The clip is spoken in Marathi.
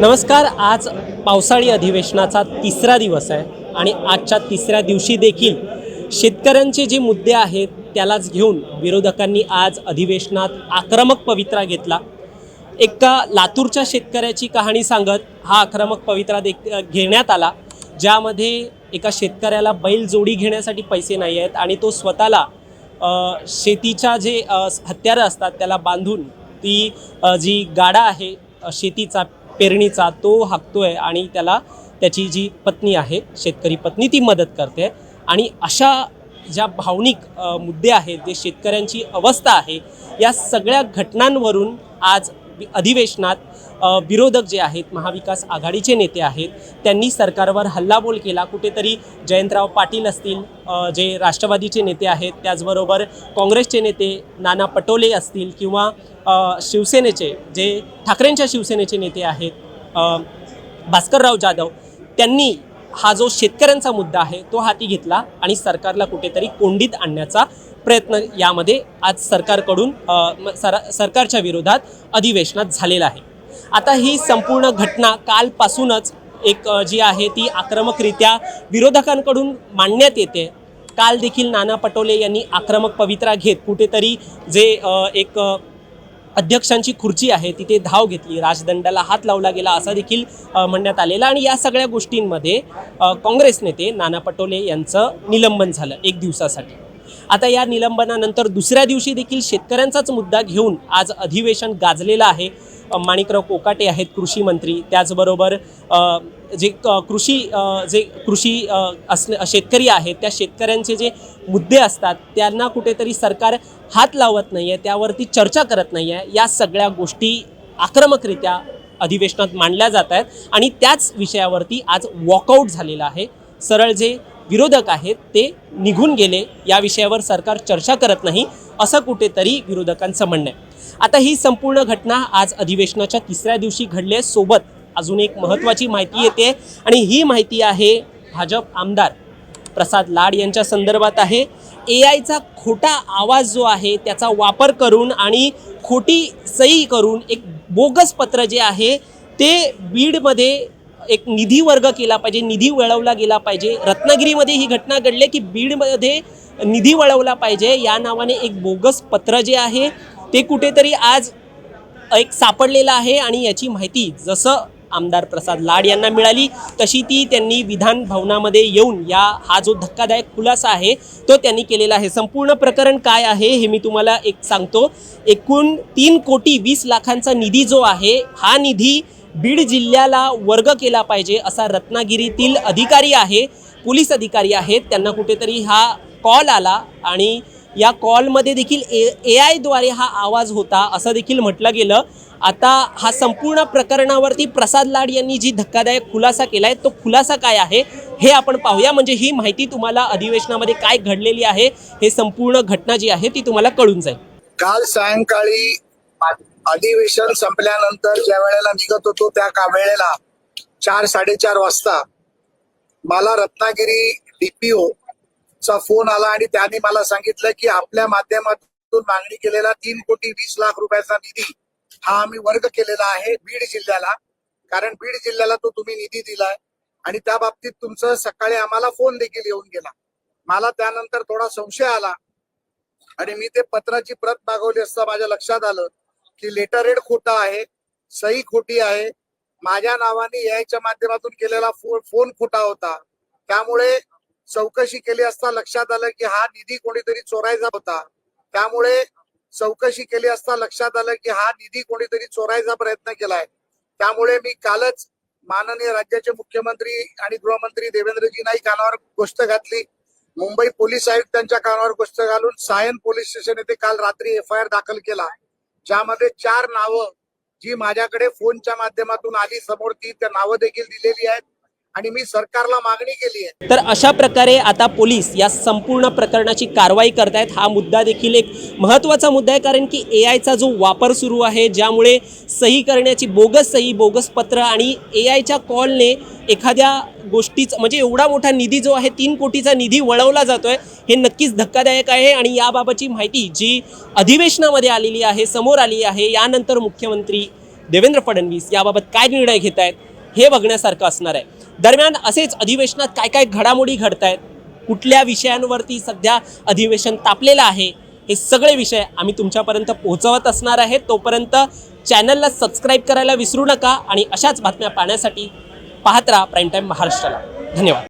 नमस्कार आज पावसाळी अधिवेशनाचा तिसरा दिवस आहे आणि आजच्या तिसऱ्या दिवशी देखील शेतकऱ्यांचे जे मुद्दे आहेत त्यालाच घेऊन विरोधकांनी आज अधिवेशनात आक्रमक पवित्रा घेतला. एका लातूरच्या शेतकऱ्याची कहाणी सांगत हा आक्रमक पवित्रा दे घेण्यात आला ज्यामध्ये एका शेतकऱ्याला बैल जोडी घेण्यासाठी पैसे नाही आहेत आणि तो स्वतःला शेतीच्या जे हत्यारं असतात त्याला बांधून ती जी गाडा आहे शेतीचा पेरणीचा तो हाकतोय आणि त्याला त्याची जी पत्नी आहे शेतकरी पत्नी ती मदत करते. आणि अशा ज्या भावनिक मुद्दे आहेत जे शेतकऱ्यांची अवस्था आहे या सगळ्या घटनांवरून आज अधिवेशनात विरोधक जे आहेत महाविकास आघाडीचे नेते आहेत त्यांनी सरकारवर हल्लाबोल केला. कुठेतरी जयंतराव पाटील असतील जे राष्ट्रवादीचे नेते आहेत त्याचबरोबर काँग्रेसचे नेते नाना पटोले असतील किंवा शिवसेनेचे जे ठाकरेंच्या शिवसेनेचे नेते आहेत भास्करराव जाधव त्यांनी हा जो शेतकऱ्यांचा मुद्दा आहे तो हाती घेतला आणि सरकारला कुठेतरी कोंडीत आणण्याचा प्रयत्न यामध्ये आज सरकारकडून सर सरकारच्या विरोधात अधिवेशनात झालेला आहे. आता ही संपूर्ण घटना कालपासूनच एक जी आहे ती आक्रमकरित्या विरोधकांकडून मांडण्यात येते. काल देखील नाना पटोले यांनी आक्रमक पवित्रा घेत कुठेतरी जे एक अध्यक्षांची खुर्ची आहे तिथे धाव घेतली. राजदंडाला हात लावला गेला असा देखील म्हणण्यात आलेला आणि या सगळ्या गोष्टींमध्ये काँग्रेस नेते नाना पटोले यांचं निलंबन झालं एक दिवसासाठी. आता या निलंबनानंतर दुसऱ्या दिवशी देखील शेतकऱ्यांचाच मुद्दा घेऊन आज अधिवेशन गाजलेलं आहे. माणिकराव कोकाटे आहेत कृषी मंत्री. त्याचबरोबर जे क- कृषी जे कृषी असले असणे शेतकरी आहेत त्या शेतकऱ्यांचे जे मुद्दे असतात त्यांना कुठेतरी सरकार हात लावत नाही आहे त्यावरती चर्चा करत नाही आहे या सगळ्या गोष्टी आक्रमकरित्या अधिवेशनात मांडल्या जात आहेत आणि त्याच विषयावरती आज वॉकआउट झालेलं आहे. सरळ जे विरोधक आहेत ते निघून गेले. या विषयावर सरकार चर्चा करत नाही असं कुठेतरी विरोधकांचं म्हणणं आहे. आता ही संपूर्ण घटना आज अधिवेशनाच्या तिसऱ्या दिवशी घडली आहे. सोबत अजून एक महत्त्वाची माहिती येते आणि ही माहिती आहे भाजप आमदार प्रसाद लाड यांच्या संदर्भात आहे. ए आयचा खोटा आवाज जो आहे त्याचा वापर करून आणि खोटी सही करून एक बोगस पत्र जे आहे ते बीडमध्ये एक निधी वर्ग केला पाहिजे निधी वळवला गेला पाहिजे. रत्नागिरीमध्ये ही घटना घडली की बीडमध्ये निधी वळवला पाहिजे. या नावाने एक बोगस पत्र जे आहे ते कुठेतरी आज एक सापडलेलं आहे आणि याची माहिती जसं आमदार प्रसाद लाड यांना मिळाली तशी ती त्यांनी विधान भवनामध्ये येऊन या हा जो धक्कादायक खुलासा आहे तो त्यांनी केलेला आहे. संपूर्ण प्रकरण काय आहे हे मी तुम्हाला एक सांगतो. एकूण तीन कोटी वीस लाखांचा निधी जो आहे हा निधी बीड जिल्ह्याला वर्ग केला पाहिजे असा रत्नागिरीतील अधिकारी आहे पोलीस अधिकारी आहेत. त्यांना कुठेतरी हा कॉल आला आणि या कॉलमध्ये देखील ए ए आयद्वारे हा आवाज होता असं देखील म्हटलं गेलं. आता हा संपूर्ण प्रकरणावरती प्रसाद लाड यांनी जी धक्कादायक खुलासा केला आहे तो खुलासा काय आहे हे आपण पाहूया. म्हणजे ही माहिती तुम्हाला अधिवेशनामध्ये काय घडलेली आहे हे संपूर्ण घटना जी आहे ती तुम्हाला कळून जाईल. काल सायंकाळी अधिवेशन संपल्यानंतर ज्या वेळेला निघत होतो त्या का वेळेला चार साडेचार वाजता मला रत्नागिरी डीपीओ चा फोन आला आणि त्यांनी मला सांगितलं की आपल्या माध्यमातून मागणी केलेला तीन कोटी वीस लाख रुपयाचा निधी हा आम्ही वर्ग केलेला आहे बीड जिल्ह्याला. कारण बीड जिल्ह्याला तो तुम्ही निधी दिलाय. आणि त्या बाबतीत तुमचं सकाळी आम्हाला फोन देखील येऊन गेला. मला त्यानंतर थोडा संशय आला. आणि मी ते पत्राची प्रत मागवली असता माझ्या लक्षात आलं. की लेटर रेड खोटा आहे सही खोटी आहे. माझ्या नावाने यायच्या माध्यमातून केलेला फोन खोटा होता. त्यामुळे चौकशी केली असता लक्षात आलं की हा निधी कोणीतरी चोरायचा होता. त्यामुळे चौकशी केली असता लक्षात आलं की हा निधी कोणीतरी चोरायचा प्रयत्न केलाय. त्यामुळे मी कालच माननीय राज्याचे मुख्यमंत्री आणि गृहमंत्री देवेंद्रजींनाही कानावर गोष्ट घातली. मुंबई पोलीस आयुक्तांच्या कानावर गोष्ट घालून सायन पोलीस स्टेशन येथे काल रात्री एफ आय आर दाखल केला. ज्यामध्ये चार नावं जी माझ्याकडे फोनच्या माध्यमातून आली समोर ती त्या नावं देखील दिलेली आहेत. आणि मी सरकारला मागणी केली आहे. तर अशा प्रकारे आता पोलीस या संपूर्ण प्रकरणाची कारवाई करतायत. हा मुद्दा देखील एक महत्त्वाचा मुद्दा आहे कारण की ए आयचा जो वापर सुरू आहे ज्यामुळे सही करण्याची बोगस सही बोगस पत्र आणि ए आयच्या कॉलने एखाद्या गोष्टीच म्हणजे एवढा मोठा निधी जो आहे तीन कोटीचा निधी वळवला जातोय हे नक्कीच धक्कादायक आहे. आणि याबाबतची माहिती जी अधिवेशनामध्ये आलेली आहे समोर आली आहे यानंतर मुख्यमंत्री देवेंद्र फडणवीस याबाबत काय निर्णय घेत आहेत हे बघण्यासारखं असणार आहे. दरम्यान असेच अधिवेशनात काय काय घडामोडी घडत आहेत कुठल्या विषयांवरती सध्या अधिवेशन तापलेलं आहे? हे सगळे विषय आम्ही तुमच्यापर्यंत पोहोचवत असणार आहेत तोपर्यंत चॅनलला सबस्क्राईब करायला विसरू नका आणि अशाच बातम्या पाहण्यासाठी पाहत राहा प्राईम टाईम महाराष्ट्राला. धन्यवाद.